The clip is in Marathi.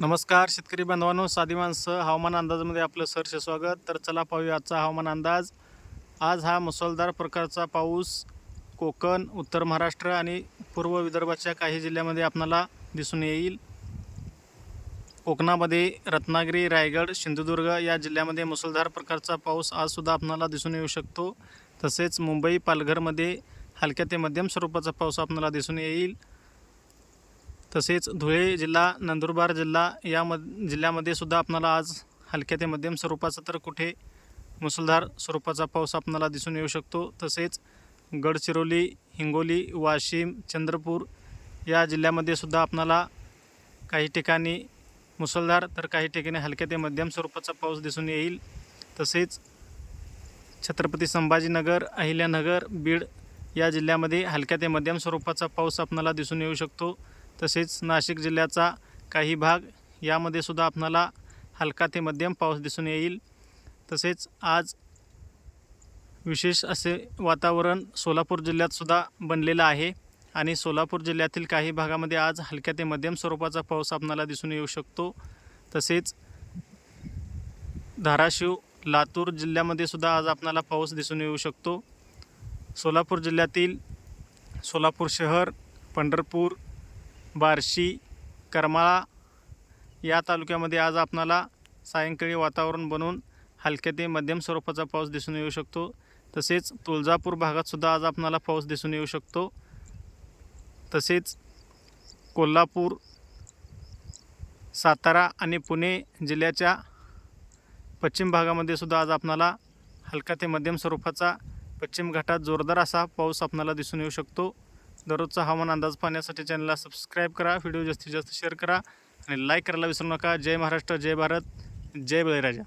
नमस्कार शेतकरी बांधवांनो. साधी माणसं हवामान अंदाजामध्ये आपलं सरसे स्वागत. तर चला पाहूया आजचा हवामान अंदाज. आज हा मुसळधार प्रकारचा पाऊस कोकण उत्तर महाराष्ट्र आणि पूर्व विदर्भाच्या काही जिल्ह्यामध्ये आपणाला दिसून येईल. कोकणामध्ये रत्नागिरी रायगड सिंधुदुर्ग या जिल्ह्यामध्ये मुसळधार प्रकारचा पाऊस आजसुद्धा आपणाला दिसून येऊ शकतो. तसेच मुंबई पालघरमध्ये हलक्या ते मध्यम स्वरूपाचा पाऊस आपणाला दिसून येईल. तसेच धुळे जिल्हा नंदुरबार जिल्हा या मध जिल्ह्यामध्ये सुद्धा आपणाला आज हलक्या ते मध्यम स्वरूपाचा तर कुठे मुसळधार स्वरूपाचा पाऊस आपणाला दिसून येऊ शकतो. तसेच गडचिरोली हिंगोली वाशिम चंद्रपूर या जिल्ह्यामध्ये सुद्धा आपणाला काही ठिकाणी मुसळधार तर काही ठिकाणी हलक्या ते मध्यम स्वरूपाचा पाऊस दिसून येईल. तसेच छत्रपती संभाजीनगर अहिल्यानगर बीड या जिल्ह्यामध्ये हलक्या ते मध्यम स्वरूपाचा पाऊस आपणाला दिसून येऊ शकतो. तसेच नाशिक जिल्ह्याचा काही भाग यामध्ये सुद्धा आपणाला हलका ते मध्यम पाऊस दिसून येईल. तसेच आज विशेष असे वातावरण सोलापूर जिल्ह्यातसुद्धा बनलेलं आहे आणि सोलापूर जिल्ह्यातील काही भागामध्ये आज हलक्या ते मध्यम स्वरूपाचा पाऊस आपणाला दिसून येऊ शकतो. तसेच धाराशिव लातूर जिल्ह्यामध्ये सुद्धा आज आपणाला पाऊस दिसून येऊ शकतो. सोलापूर जिल्ह्यातील सोलापूर शहर पंढरपूर बार्शी करमाळा या तालुक्यामध्ये आज आपणाला सायंकाळी वातावरण बनून हलक्या ते मध्यम स्वरूपाचा पाऊस दिसून येऊ शकतो. तसेच तुळजापूर भागातसुद्धा आज आपणाला पाऊस दिसून येऊ शकतो. तसेच कोल्हापूर सातारा आणि पुणे जिल्ह्याच्या पश्चिम भागामध्ये सुद्धा आज आपणाला हलका ते मध्यम स्वरूपाचा पश्चिम घाटात जोरदार असा पाऊस आपणाला दिसून येऊ शकतो. दररोजचा हवामान अंदाज पाहण्यासाठी चॅनलला सबस्क्राईब करा व्हिडिओ जास्तीत जास्त शेअर करा आणि लाईक करायला विसरू नका. जय महाराष्ट्र जय भारत जय बळीराजा.